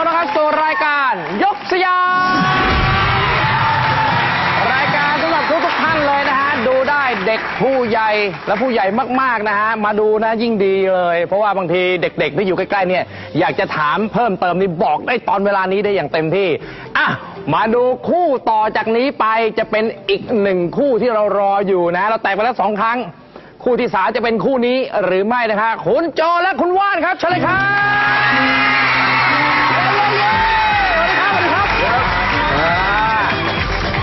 ต้อนรับสู่รายการยกสยามรายการสำหรับทุกทุกๆท่านเลยนะฮะดูได้เด็กผู้ใหญ่และผู้ใหญ่มากๆนะฮะมาดูนะยิ่งดีเลย เพราะว่าบางทีเด็กๆที่อยู่ใกล้ๆเนี่ยอยากจะถามเพิ่มเติมนี่บอกได้ตอนเวลานี้ได้อย่างเต็มที่อะมาดูคู่ต่อจากนี้ไปจะเป็นอีกหนึ่งคู่ที่เรารออยู่นะ เราแตกไปแล้วสองครั้ง คู่ที่สามจะเป็นคู่นี้หรือไม่นะคะคุณโจและคุณว่านครับเชิญเลยครับ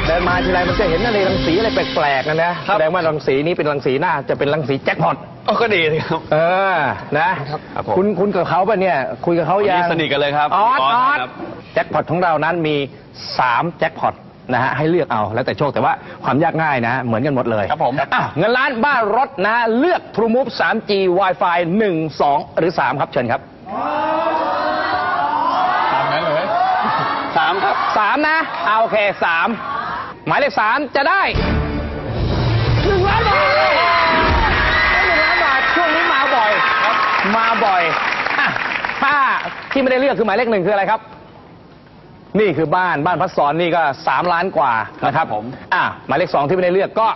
เดินมาทีไรมันจะเห็นอะไรรังสีอะไรแปลกๆนะนะแสดงว่ารังสีนี้เป็นรังสีหน้าจะเป็นรังสีแจ็คพอตอ๋อก็ดีสิครับ เออนะครับผมคุณคุณกับเขาป่ะเนี่ย คุยกับเขาวันยันี้งสนิทกันเลยครับออสออสออสครับแจ็คพอตของเรานั้นมีสามแจ็คพอตนะฮะให้เลือกเอาแล้วแต่โชคแต่ว่าความยากง่ายนะ เหมือนกันหมดเลยครับผมอะเงินล้านบ้านรถนะ เลือก True Move 3G Wi-Fi 1 2 หรือ 3 ครับเชิญครับามครับ3นะเอาโอเค3หมายเลข3จะได้1ล้านบาทได้หนึ่งล้านบาทช่วงนี้มาบ่อยมาบ่อยอะถ้าที่ไม่ได้เลือกคือหมายเลขหนึ่งคืออะไรครับ นี่คือบ้านบ้านพัดสอนนี่ก็3ล้านกว่านะครับผมอะหมายเลขสองที่ไม่ได้เลือกก็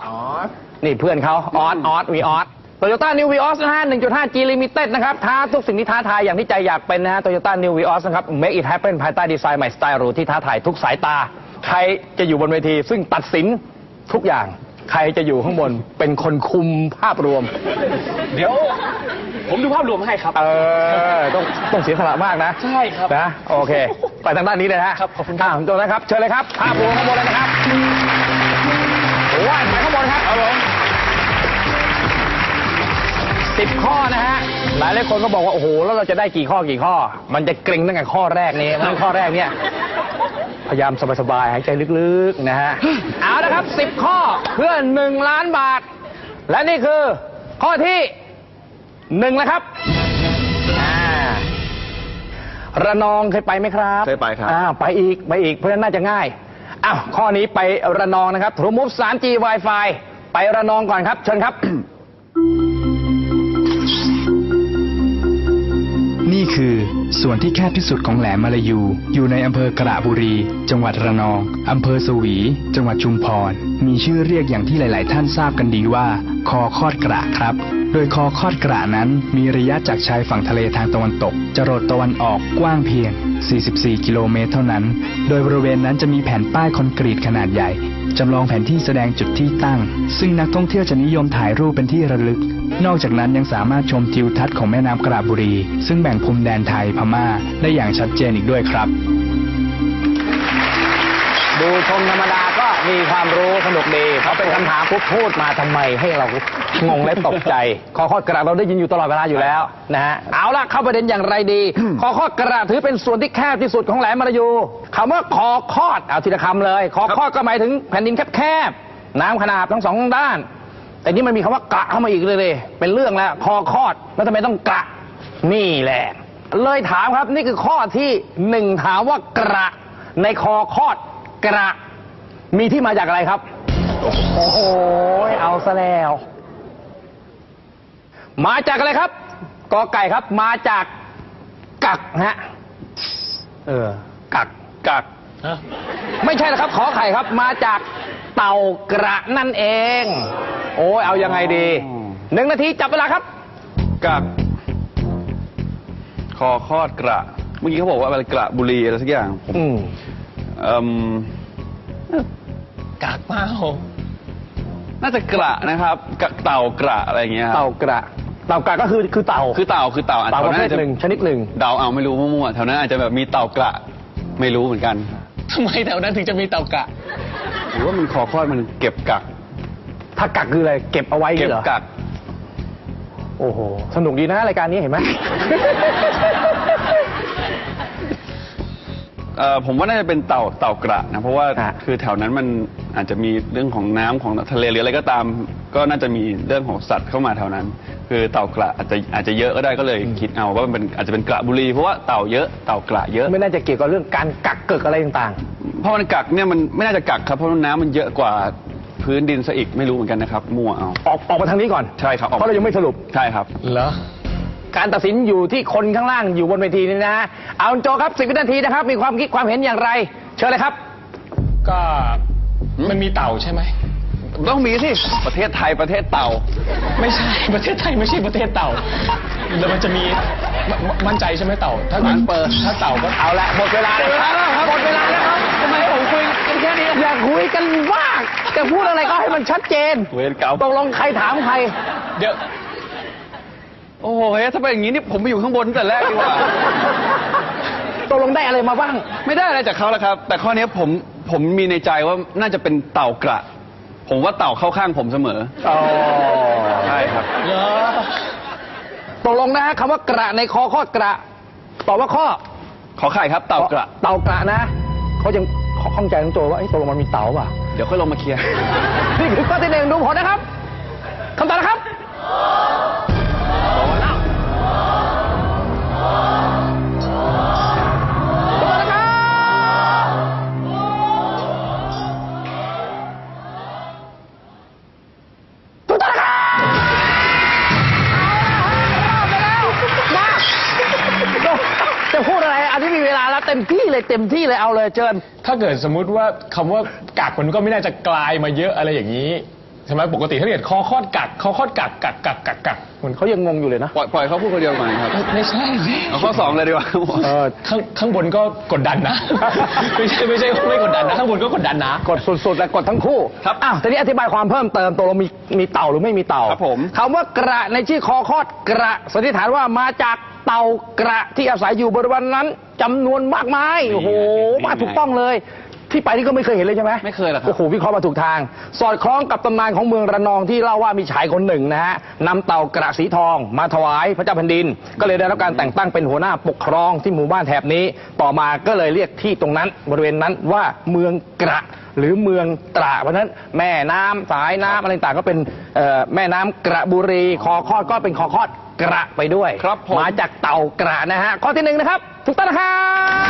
นี่เพื่อนเขาออสออสวีออส โตโยต้านิววีออสนะฮะ 1.5G Limited นะครับ ท้าทุกสิ่งที่ท้าทายอย่างที่ใจอยากเป็นนะฮะโตโยต้านิววีออสนะครับเมคอิทฮับเป็นภายใต้ดีไซน์ใหม่สไตล์หรูที่ท้าทายทุกสายตา ใครจะอยู่บนเวที ซึ่งตัดสินทุกอย่าง ใครจะอยู่ข้างบน เป็นคนคุมภาพรวม เดี๋ยว ผมดูภาพรวมให้ครับ เออ ต้องต้องเสียสละมากนะ ใช่ครับ นะ โอเค ไปทางด้านนี้เลยฮะครับขอบคุณครับ อะโจนะครับ เชิญเลยครับ ภาพรวมข้างบนเลยนะครับว่าดไปข้างบนครับเอาลง 10 ข้อนะฮะ หลายหลายคนก็บอกว่า โอ้โห แล้วเราจะได้กี่ข้อกี่ข้อ มันจะเกรงตั้งแต่ข้อแรกนี้ตั้นข้อแรกเนี่ย พยายามสบายๆ หายใจลึกๆ นะฮะ เอาละครับ 10 ข้อเพื่อ 1 ล้านบาท และนี่คือ ข้อที่1แล้วครับอ่าระนองเคยไปไหมครับเคยไปครับ อ่าไปอีกไปอีกเพราะฉะนั้นน่าจะง่าย อ้าวข้อนี้ไประนองนะครับโทรมุฟ 3G Wi-Fi ไประนองก่อนครับ เชิญครับ นี่คือ ส่วนที่แคบที่สุดของแหลมมาลายู อยู่ในอำเภอกระบุรี จังหวัดระนอง อำเภอสวี จังหวัดชุมพร มีชื่อเรียกอย่างที่หลาย ๆ ท่านทราบกันดีว่า คอคอดกระครับ โดยคอคอดกระนั้น มีระยะจากชายฝั่งทะเลทางตะวันตกจรดตะวันออกกว้างเพียง 44 กิโลเมตรเท่านั้น โดยบริเวณนั้นจะมีแผ่นป้ายคอนกรีตขนาดใหญ่ จำลองแผนที่แสดงจุดที่ตั้ง ซึ่งนักท่องเที่ยวจะนิยมถ่ายรูปเป็นที่ระลึก นอกจากนั้นยังสามารถชมทิวทัศน์ของแม่น้ำกระบุรี ซึ่งแบ่งพรมแดนไทยพม่าได้อย่างชัดเจนอีกด้วยครับ ดูชมธรรมดาก็มีความรู้สนุกดีพอเป็นคำถามปุ๊บพูดมาทำไมให้เรางงและตกใจคอข้อกระเราได้ยินอยู่ตลอดเวลาอยู่แล้วนะฮะเอาล่ะเข้าประเด็นอย่างไรดีคอข้อกระถือเป็นส่วนที่แคบที่สุดของแหลมมาลายู คำว่าคอคอดเอาทีละคำเลย คอคอดก็หมายถึงแผ่นดินแคบๆน้ำขนาบทั้งสองด้าน แต่นี่มันมีคำว่ากระเข้ามาอีกเลยเลย เป็นเรื่องแล้วคอคอดแล้วทำไมต้องกระนี่แหละ เลยถามครับนี่คือข้อที่หนึ่งถามว่ากระ ในคอคอดกระ มีที่มาจากอะไรครับ โอ้โหเอาซะแล้ว มาจากอะไรครับกอไก่ครับมาจากกักฮะ เออ กัก กักไม่ใช่นะครับ ขอไข่ครับ มาจากเต่ากระนั่นเอง โอ้ยเอายังไงดีหนึ่งนาทีจับเวลาครับ กักคอคอดกระ เมื่อกี้เขาบอกว่าอะไรกระบุรีอะไรสักอย่างผมอืมเอ่มกากเปล่าน่าจะกระนะครับกะเต่ากระอะไรอย่างเงี้ยครับ เต่ากระ เต่ากระก็คือคือเต่า คือเต่าคือเต่าอะเต่าประเภทแถวนั้นอาจจะหนึ่งชนิดหนึ่ง เดาเอาไม่รู้มั่วๆแถวนั้นอาจจะแบบมีเต่ากระ ไม่รู้เหมือนกันทำไมแถวนั้นถึงจะมีเต่ากะ หรือว่ามันคอคอดมันเก็บกัก ถ้ากักคืออะไร เก็บเอาไว้เก็บเหรอกัก โอ้โห สนุกดีนะรายการนี้เห็นไหม เอ่อผมว่าน่าจะเป็นเต่าเต่ากระนะเพราะว่าฮะ คือแถวนั้นมันอาจจะมีเรื่องของน้ำของทะเลหรืออะไรก็ตาม ก็น่าจะมีเรื่องของสัตว์เข้ามาแถวนั้น คือเต่ากระอาจจะอาจจะเยอะก็ได้ก็เลยคิดเอาว่ามันเป็นอาจจะเป็นกระบุรีเพราะว่าเต่าเยอะเต่ากระเยอะ ไม่น่าจะเกี่ยวกับเรื่องการกักเกิกอะไรต่างเพราะมันกักเนี่ยมันไม่น่าจะกักครับเพราะว่าน้ำมันเยอะกว่าพื้นดินซะอีกไม่รู้เหมือนกันนะครับมั่วเอาๆ ออกออกมาทางนี้ก่อน ใช่ครับออกเพราะเรายังไม่สรุป ใช่ครับ เหรอ การตัดสินอยู่ที่คนข้างล่างอยู่บนเวทีนี่นะฮะเอาคุณโจครับสิบวินาทีนะครับ มีความคิดความเห็นอย่างไร เชิญเลยครับ ก็มันมีเต่าใช่ไหม ต้องมีสิ ประเทศไทยประเทศเต่า ไม่ใช่ประเทศไทยไม่ใช่ประเทศเต่าแล้วมันจะมีมมมั่นใจใช่ไหมเต่า ถ้าร้านเปิดถ้าเต่าก็เอาละหมดเวลาแล้วครับหมดเวลาแล้วครับทำไมผมคุยกันแค่นี้อยากคุยกันมากจะพูดอะไรก็ให้มันชัดเจนเวรกรรมตกลงใครถามใคร เดี๋ยว โอ้โหเฮ้ยถ้าเป็นอย่างนี้นี่ผมไปอยู่ข้างบนตั้งแต่แรกดีกว่า ตกลงได้อะไรมาบ้าง ไม่ได้อะไรจากเขาแล้วครับ แต่ข้อนี้ผมผมมีในใจว่าน่าจะเป็นเต่ากระ ผมว่าเต่าเข้าข้างผมเสมออ๋อใช่ครับเหรอตกลงนะฮะคำว่ากระในคอข้อกระตอบว่าข้อ ขอไข่ครับเต่ากระ เต่ากระนะ เขายังข้องใจน้องโจว่าเอ้ยตกลงมันมีเต่าป่ะ เดี๋ยวค่อยลงมาเคลียร์ นี่คือข้อที่หนึ่งดูผลนะครับคำตอบนะครับ เลยเต็มที่เลยเอาเลยเชิญ ถ้าเกิดสมมุติว่าคำว่ากักมันก็ไม่น่าจะกลายมาเยอะอะไรอย่างนี้ใช่ไหมปกติถ้าเกิดคอคอดกักคอคอดกักกักกักกักกักมันเขายังงงอยู่เลยนะ ปล่อยปล่อยเขาพูดคนเดียวก่อนครับไม่ใช่สิเอาข้อสองเลยดีกว่าเออข้างข้างบนก็กดดันนะ ไม่ใช่ไม่ใช่ไม่กดดันนะข้างบนก็กดดันนะ กดสุดๆและกดทั้งคู่ครับ อ้าวทีนี้อธิบายความเพิ่มเติมตัวเรามีมีเต่าหรือไม่มีเต่าครับผม คำว่ากระในชื่อคอคอดกระสันนิษฐานว่ามาจาก เต่ากระที่อาศัยอยู่บริเวณนั้นจำนวนมากมายโอ้โหมาถูกต้องเลย ที่ไปนี่ก็ไม่เคยเห็นเลยใช่ไหมไม่เคยหรอกครับ โอ้โหวิเคราะห์มาถูกทาง สอดคล้องกับตำนานของเมืองระนองที่เล่าว่ามีชายคนหนึ่งนะฮะนำเต่ากระสีทองมาถวายพระเจ้าแผ่นดิน ก็เลยได้รับการแต่งตั้งเป็นหัวหน้าปกครองที่หมู่บ้านแถบนี้ ต่อมาก็เลยเรียกที่ตรงนั้นบริเวณนั้นว่าเมืองกระ หรือเมืองตราเพราะฉะนั้นแม่น้ำสายน้ำอะไรต่างๆก็เป็นเอ่อแม่น้ำกระบุรีคอคอดก็เป็นคอคอดกระไปด้วยครับผม มาจากเต่ากระนะฮะข้อที่หนึ่งนะครับถูกต้องนะครับ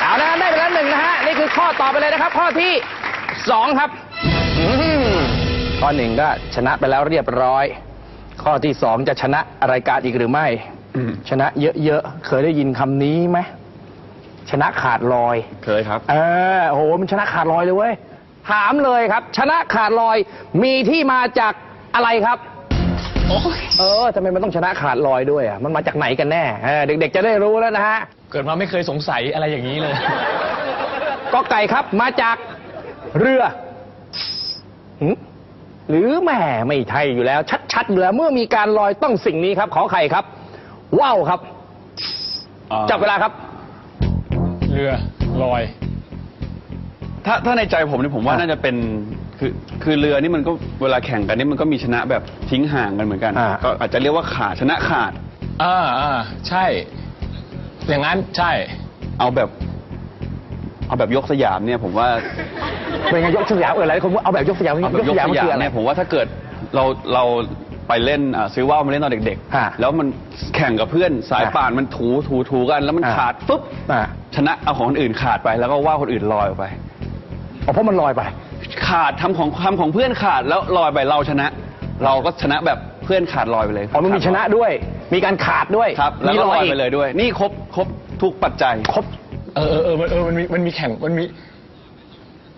เอาละได้ไปแล้วหนึ่งนะฮะ นี่คือข้อต่อไปเลยนะครับ ข้อที่สองครับอืมข้อหนึ่งก็ชนะไปแล้วเรียบร้อย ข้อที่สองจะชนะรายการอีกหรือไม่อืมชนะเยอะๆ เคยได้ยินคำนี้ไหม ชนะขาดลอย เคยครับ เออโอ้โห มันชนะขาดลอยเลยเว้ย ถามเลยครับ ชนะขาดลอย มีที่มาจากอะไรครับ เออทำไมมันต้องชนะขาดลอยด้วยอะ มันมาจากไหนกันแน่เออเด็กๆ จะได้รู้แล้วนะฮะ เกิดมาไม่เคยสงสัยอะไรอย่างนี้เลย ก็ไก่ครับ มาจากเรือหึหรือแหม่ไม่ใช่อยู่แล้ว ชัดๆอยู่แล้วเมื่อมีการลอยต้องสิ่งนี้ครับ ขอไข่ครับ ว่าวครับ จับเวลาครับเรือลอย ถ้าถ้าในใจผมเนี่ยผมว่าอะน่าจะเป็นคือคือเรือนี่มันก็เวลาแข่งกันนี่มันก็มีชนะแบบทิ้งห่างกันเหมือนกัน อ่า ก็อาจจะเรียกว่าขาดชนะขาด อ่าอ่าใช่ อย่างนั้นใช่ เอาแบบ เอาแบบยกสยามเนี่ยผมว่าเป็นไงยกสยามเออหลายคนว่าเอาแบบยกสยามเอาแบบยกสมันยาคืมออะไร เนี่ยผมว่าถ้าเกิดเราเรา ไปเล่นอ่าซื้อว่าวมาเล่นตอนเด็กอ่าๆแล้วมันแข่งกับเพื่อนสายอ่าป่านมันถูถูถูกัน แล้วมันอ่าขาดปุ๊บอ่าชนะเอาของคนอื่นขาดไปแล้วก็ว่าวคนอื่นลอยออกไป อ๋อเพราะมันลอยไป ขาดทำของทำของเพื่อนขาดแล้วลอยไปเราชนะ เราก็ชนะแบบเพื่อนขาดลอยไปเลยอ๋อมันมีชนะด้วย มีการขาดด้วยครับแล้วมีก็ลลออยยอีไปกเลยด้วย นี่ครบครบทุกปัจจัย ครบ เออเออเออมันเออมันมีมันมีแข่งมันมี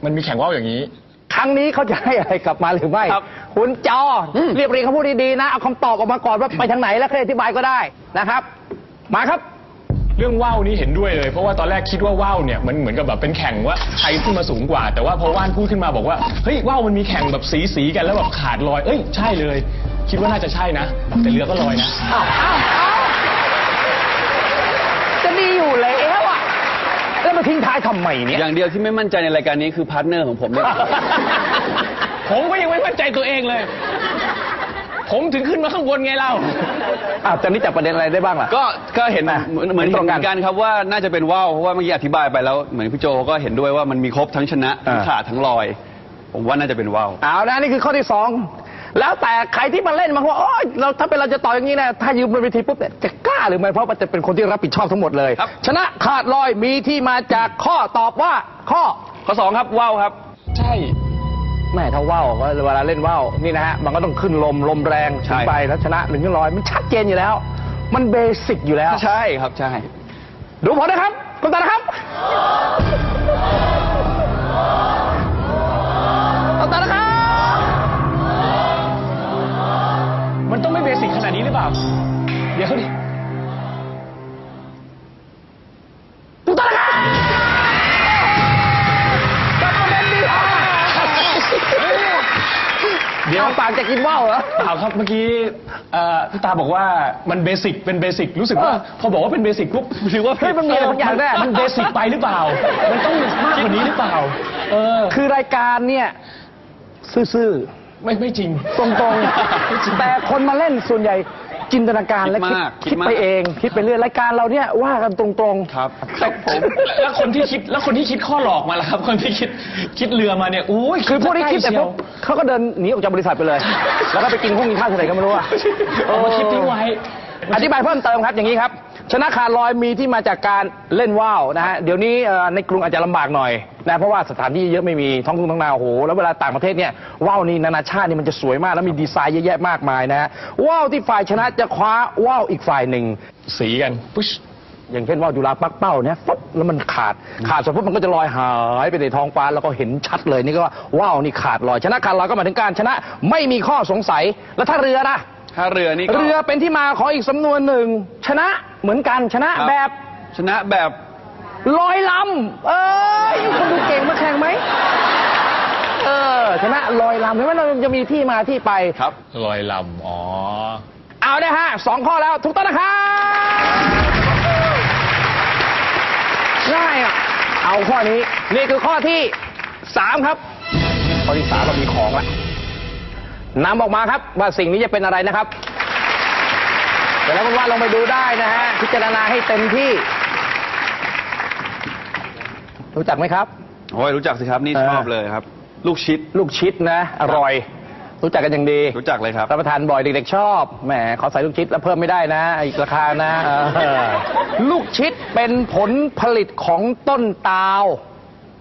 มันมีแข่งว่าวอย่างนี้ค รั้งนี้เขาจะให้อะไรกลับมาหรือไม่ครับคุณจออเรียบเรียงคำพูดดีๆนะ เอาคำตอบออกมาก่อนว่าไปทางไหนแล้วค่อยอธิบายก็ได้นะครับ มาครับ เรื่องว่าวนี้เห็นด้วยเลย เพราะว่าตอนแรกคิดว่าว่าวเนี่ยมันเหมือนกับแบบเป็นแข่งว่าใครขึ้นมาสูงกว่า แต่ว่าพอว่านพูดขึ้นมาบอกว่าเฮ้ยว่าวมันมีแข่งแบบสีสีๆกันแล้วแบบขาดลอย เอ้ยใช่เลย คิดว่าน่าจะใช่นะ แต่เรือก็ลอยนะ อ้าวอ้าวอ้าวจะดีอยู่แล้วอะ แล้ว มาทิ้งท้ายทำไมเนี่ย อย่างเดียวที่ไม่มั่นใจในรายการนี้คือพาร์ทเนอร์ของผมเนี่ย ผมก็ยังไม่มั่นใจตัวเองเลย ผมถึงขึ้นมาข้างบนไงเราอ้าวตอนนี้จับประเด็นอะไรได้บ้างล่ะ ก็ก็เห็นอะเหมือนเหมือนตเห็รนงเหกันมือนกันครับว่าน่าจะเป็นว่าวเพราะว่าเมื่อกี้อธิบายไปแล้วเหมือนพี่โจก็เห็นด้วยว่ามันมีครบทั้งชนะทั้งอ่า ขาดทั้งลอย ผมว่าน่าจะเป็นว่าว เอานะนี่คือข้อที่สอง แล้วแต่ใครที่มาเล่นมาว่าโอ๊ยเราถ้าเป็นเราจะต่ออย่างนี้นะถ้ายืมบนเวทีปุ๊บเนี่ยจะกล้าหรือไม่เพราะมันจะเป็นคนที่รับผิดชอบทั้งหมดเลย ครับ ชนะขาดลอยมีที่มาจากข้อตอบว่าข้อ ข้อสองครับว่าวครับ ใช่ แม่ถ้าว่าวก็เวลาเล่นว่าวนี่นะฮะมันก็ต้องขึ้นลมลมแรงใช่ถึงไปแล้วชนะหนึ่งขึ้นร้อยมันชัดเจนอยู่แล้ว มันเบสิกอยู่แล้ว ใช่ครับใช่ ดูผลนะครับ คุณตานะครับคุณตานะครับ เบสิกขนาดนี้หรือเปล่า เดี๋ยวดิคุณตานะครับกลับมาเป็นดีกว่าเดี๋ยวเอาปากจะกินว่าวเหรอเปล่าครับเมื่อกี้เอ่อพี่ตาบอกว่ามันเบสิกเป็นเบสิกรู้สึกว่าเออพอบอกว่าเป็นเบสิกปุ๊บหรือว่าเฮ้ยมันมีอะไรบางอย่างแน่มันเบสิกไปหรือเปล่า มันต้องมากกว่านี้หรือเปล่า เออ คือรายการเนี่ยซื่อ ไม่ไม่จริงๆตรงๆ แต่คนมาเล่นส่วนใหญ่จินตนาการและคิดคิดมากคิคิดดมาก ไปเอง คิดไปเรื่อยรายการเราเนี่ยว่ากันตรงๆ ครับครับผมแล้วคนที่คิดแล้วคนที่คิดข้อหลอกมาล่ะครับ คนที่คิดคิดเรือมาเนี่ยอุ้ยคือพวกที่คิดแต่ใกล้ปุ๊บเขาก็เดินหนีออกจากบริษัทไปเลย แล้วก็ไปกินข้งกินข้าวที่ไหนก็ไม่รู้อะเชียวเอามาคิดทิ้งไว้ อธิบายเพิ่มเติมครับอย่างนี้ครับ ชนะขาดลอยมีที่มาจากการเล่นว่าวนะฮะเดี๋ยวนี้เอ่อในกรุงอาจจะลำบากหน่อยนะเพราะว่าสถานที่เยอะไม่มีท้องทุ่งท้องนาโอ้โหแล้วเวลาต่างประเทศเนี่ยว่าวนี่นานาชาตินี่มันจะสวยมากแล้วมีดีไซน์เยอะแยะมากมายนะฮะว่าวที่ฝ่ายชนะจะคว้าว่าวอีกฝ่ายหนึ่งสีกันปุ๊ชอย่างเช่นว่าวจุฬาปักเป้าเนี่ยปุ๊บแล้วมันขาดขาดเสร็จปุ๊บมันก็จะลอยหายไปในท้องฟ้าแล้วก็เห็นชัดเลยนี่ก็ว่าว่าวนี่ขาดลอยชนะขาดลอยก็หมายถึงการชนะไม่มีข้อสงสัยแล้วถ้าเรือนะ ถ้าเรือนี่ก็ เรือเป็นที่มาของอีกสำนวนหนึ่ง ชนะเหมือนกันชนะครับ แบบชนะแบบลอยลำเอ้ยคุณดูเก่งมาแข่งไหมเออชนะลอยลำเห็นไหมเราจะมีที่มาที่ไป ครับ ลอยลำ อ๋อ เอาได้ฮะสองข้อแล้วถูกต้องนะครับง่ายอะเอาข้อนี้ นี่คือข้อที่สามครับ ข้อที่สามเรามีของแล้ว นำออกมาครับว่าสิ่งนี้จะเป็นอะไรนะครับเดี๋ยวแล้วคุณว่าดลงไปดูได้นะฮะพิจารณาให้เต็มที่ รู้จักไหมครับ โอ้ยรู้จักสิครับนี่เออชอบเลยครับ ลูกชิดลูกชิดนะ อร่อย รู้จักกันอย่างดีรู้จักเลยครับรับประทานบ่อยเด็กๆชอบแหมขอใส่ลูกชิดแล้วเพิ่มไม่ได้นะอีกราคานะเออลูกชิดเป็นผลผลิตของต้นตาล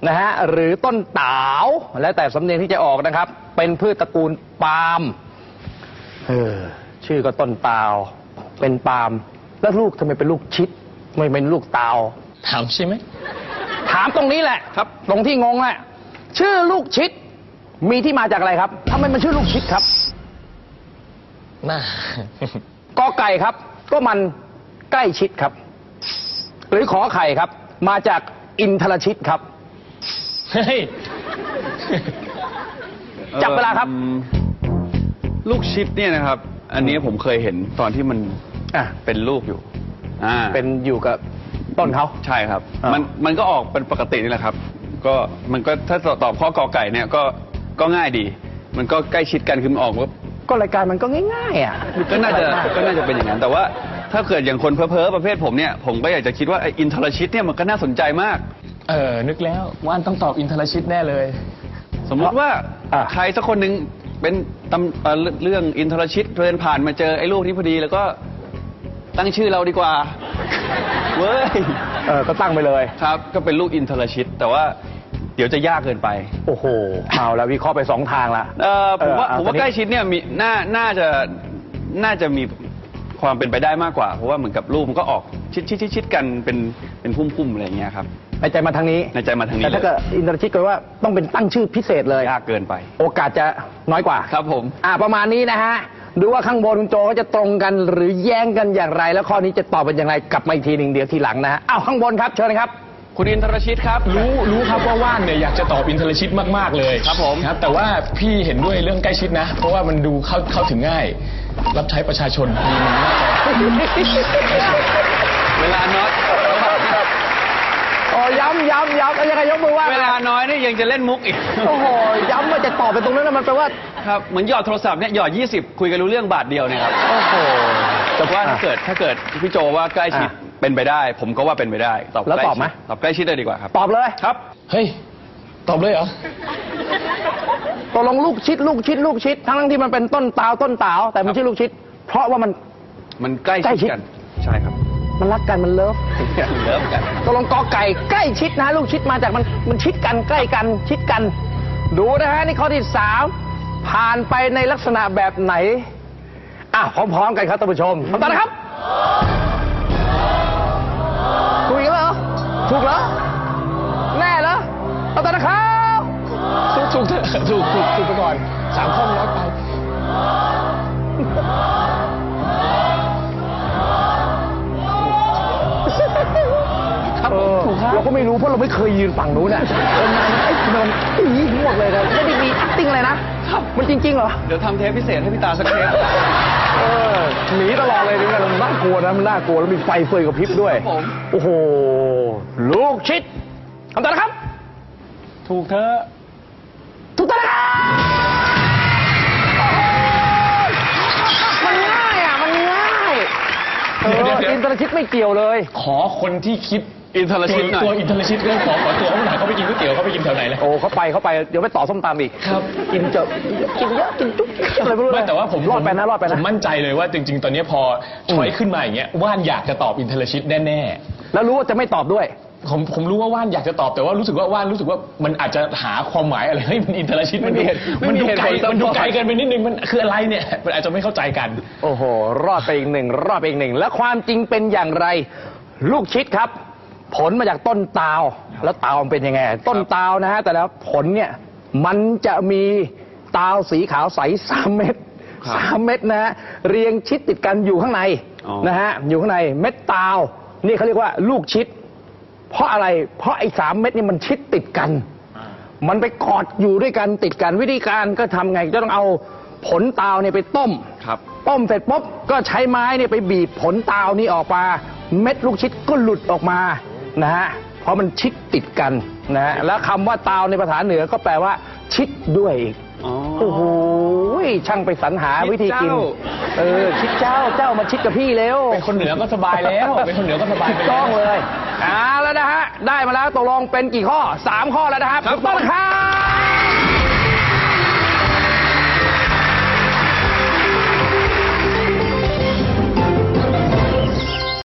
นะฮะหรือต้นตาว แล้วแต่สำเนียงที่จะออกนะครับ เป็นพืชตระกูลปาล์มเออชื่อก็ต้นตาว เป็นปาล์มแล้วลูกทำไมเป็นลูกชิดไม่เป็นลูกตาวถามใช่ไหมถามตรงนี้แหละครับ ตรงที่งงแหละชื่อลูกชิด มีที่มาจากอะไรครับทำไมมันชื่อลูกชิดครับน่ากอไก่ครับ ก็มันใกล้ชิดครับ หรือขอไข่ครับ มาจากอินทรชิตครับ เฮ้ย จับเวลาครับ อืมลูกชิดเนี่ยนะครับ อันนี้ผมเคยเห็นตอนที่มันอะ เป็นลูกอยู่อ่าเป็นอยู่กับต้นเขา ใช่ครับ อ่ามั มันมันก็ออกเป็นปกตินี่แหละครับ ก็มันก็ถ้าตอบข้อกอไก่เนี่ยก็ก็ง่ายดี มันก็ใกล้ชิดกันคือมันออกว่า ก็รายการมันก็ง่ายๆอะก็น่าจะก็น่าจะเป็นอย่างนั้น แต่ว่าถ้าเกิดอย่างคนเพ้อๆประเภทผมเนี่ย ผมก็อยากจะคิดว่าไอ้อินทรชิตเนี่ยมันก็น่าสนใจมาก เออ นึกแล้วว่านต้องตอบอินทรชิตแน่เลย สมมุติว่าอะ ใครสักคนหนึ่งเป็นตำเอ่อเรื่องอินทรชิตเดินผ่านมาเจอไอ้ลูกนี้พอดีแล้วก็ตั้งชื่อเราดีกว่า เว้ย เออก็ตั้งไปเลย ครับ ก็เป็นลูกอินทรชิต แต่ว่าเดี๋ยวจะยากเกินไป โอ้โหเอาแล้ววิเคราะห์ไปสองทางละเออผมว่าเออเอาผมว่าตอนนี้ ใกล้ชิดเนี่ยมีน่าน่าจะน่าจะมีความเป็นไปได้มากกว่า เพราะว่าเหมือนกับลูกมันก็ออกชิดชิดชิดชิดกันเป็นเป็นพุ่มๆอะไรอย่างเงี้ยครับ ในใจมาทางนี้ในใจมาทางนี้ แต่ถ้าเกิดอินทรชิตก็ว่าต้องเป็นตั้งชื่อพิเศษเลยยากเกินไป โอกาสจะน้อยกว่าครับผม อ่าประมาณนี้นะฮะดูว่าข้างบนคุณโจก็จะตรงกันหรือแย้งกันอย่างไร แล้วข้อนี้จะตอบเป็นอย่างไรกลับมาอีกทีหนึ่งเดี๋ยวทีหลังนะฮะอ้าวข้างบนครับเชิญครับ คุณอินทรชิตครับ รู้รู้ครับว่าว่านเนี่ยอยากจะตอบอินทรชิตมากๆเลยครับผม ครับ แต่ว่าพี่เห็นด้วยเรื่องใกล้ชิดนะ เพราะว่ามันดูเข้าเข้าถึงง่าย รับใช้ประชาชนมีมันน่าจะเวลาน้อยโอ้ ย้ำย้ำย้ำเอายังไงยกมือว่าเวลาน้อยนี่ยังจะเล่นมุกอีก โอ้โห ย้ำว่าจะตอบไปตรงนั้นนะมันแปลว่า ครับ เหมือนหยอดโทรศัพท์เนี่ยหยอด 20 คุยกันรู้เรื่องบาทเดียวเนี่ยครับ โอ้โหแต่ว่าถ้าเกิดถ้าเกิดพี่โจว่าใกล้ชิดอะเป็นไปได้ ผมก็ว่าเป็นไปได้ ตอบแล้วใกล้ตอบไหมชิดตอบใกล้ชิดเลยดีกว่าครับ ตอบเลยครับ เฮ้ย ตอบเลยเหรอตกลงลูกชิดลูกชิดลูกชิด ทั้งทั้งที่มันเป็นต้นตาวต้นตาวแต่มันชื่อลูกชิด เพราะว่ามันมันใกล้ใกล้ชิชิดดกัน ใช่ครับ มันรักกันมันเลิฟเลิฟกันตกลงกอไก่ใกล้ชิดนะ ลูกชิดมาจากมันมันชิดกันใกล้กันชิดกัน ดูนะฮะนี่ข้อที่สามผ่านไปในลักษณะแบบไหนอะพร้อมๆกันครับท่านผู้ชมคำตอบนะครับถูกอีกแล้วเหรอถูกเหรอแน่เหรอคำตอบนะครับถูกถูกเถอะถูกถูกถูกไปก่อนสามข้อมันน้อยไป เออเราก็ไม่รู้เพราะเราไม่เคยยืนฝั่งนู้นน่ะเออมันไอ้มันอีหมดเลยนะไม่ได้มี acting อะไรนะมันจริงๆเหรอ เดี๋ยวทำเทปพิเศษให้พี่ตาสักเทปเออหนีตลอดเลยนี่มันน่ากลัวนะมันน่ากลัวแล้วมีไฟเฟยกับพริบด้วยครับผมโอ้โหลูกชิดคำตอบนะครับ ถูกเถอะถูกต้องนะครับมันง่ายอะมันง่ายเออเดี๋ยวเดี๋ยวอินเตอร์ชิดไม่เกี่ยวเลย ขอคนที่คิด อินทรชิตหน่อย ตัวอินทรชิตก็ขอขอตัวเขาหน่อยเขาไปกินก๋วยเตี๋ยวเขาไปกินแถวไหนเลยโอ้เขาไปเขาไปเดี๋ยวไปต่อส้มตำอีกครับ กินเจอะกินเยอะกินจุ๊กอะไรไม่รู้ไม่แต่ว่าผมรอดไปนะรอดไปผนะมมั่นใจเลยว่าจริง ๆ ตอนนี้พอช้อยขึ้นมาอย่างเงี้ยว่านอยากจะตอบอินเทลชิตแน่แล้วรู้ว่าจะไม่ตอบด้วยๆผมผมรู้ว่าว่านอยากจะตอบแต่ว่ารู้สึกว่าว่านรู้สึกว่ามันอาจจะหาความหมายอะไรเฮ้ยมันอินเทลชิตมันดูไม่มันมีดูเหตุไกลผลมันดูไกลซับซ้อนเกินไปนิดนึงมันคืออะไรเนี่ยมันอาจจะไม่เข้าใจกัน โอ้โห รอดไปอีกหนึ่งรอดไปอีกหนึ่งแล้วความจริงเป็นอย่างไร ลูกชิดครับ ผลมาจากต้นตาลแล้วตาลมันเป็นยังไง ต้นตาลนะฮะแต่แล้วผลเนี่ยมันจะมีตาลสีขาวใสสามเม็ดครับสามเม็ดนะฮะเรียงชิดติดกันอยู่ข้างในอ๋อนะฮะอยู่ข้างในเม็ดตาลนี่เขาเรียกว่าลูกชิด เพราะอะไรเพราะไอ้สามเม็ดนี่มันชิดติดกัน มันไปกอดอยู่ด้วยกันติดกันวิธีการก็ทำไงจะต้องเอาผลตาลเนี่ยไปต้มครับต้มเสร็จปุ๊บก็ใช้ไม้เนี่ยไปบีบผลตาลนี้ออกมา เม็ดลูกชิดก็หลุดออกมา นะฮะเพราะมันชิดติดกันนะฮะแล้วคำว่าตาลในภาษาเหนือก็แปลว่า ชิดด้วยอีกอ๋อโอ้โหช่างไปสรรหาวิธีกินชิดเจ้าเออชิดเจ้าเจ้ามาชิดกับพี่เร็วเป็นคนเหนือก็สบายแล้วเป็นคนเหนือก็สบายถูไปกแวต้องเลยเอาแล้วนะฮะได้มาแล้วตกลงเป็นกี่ข้อ 3 ข้อแล้วนะครับถูกต้องนะครับ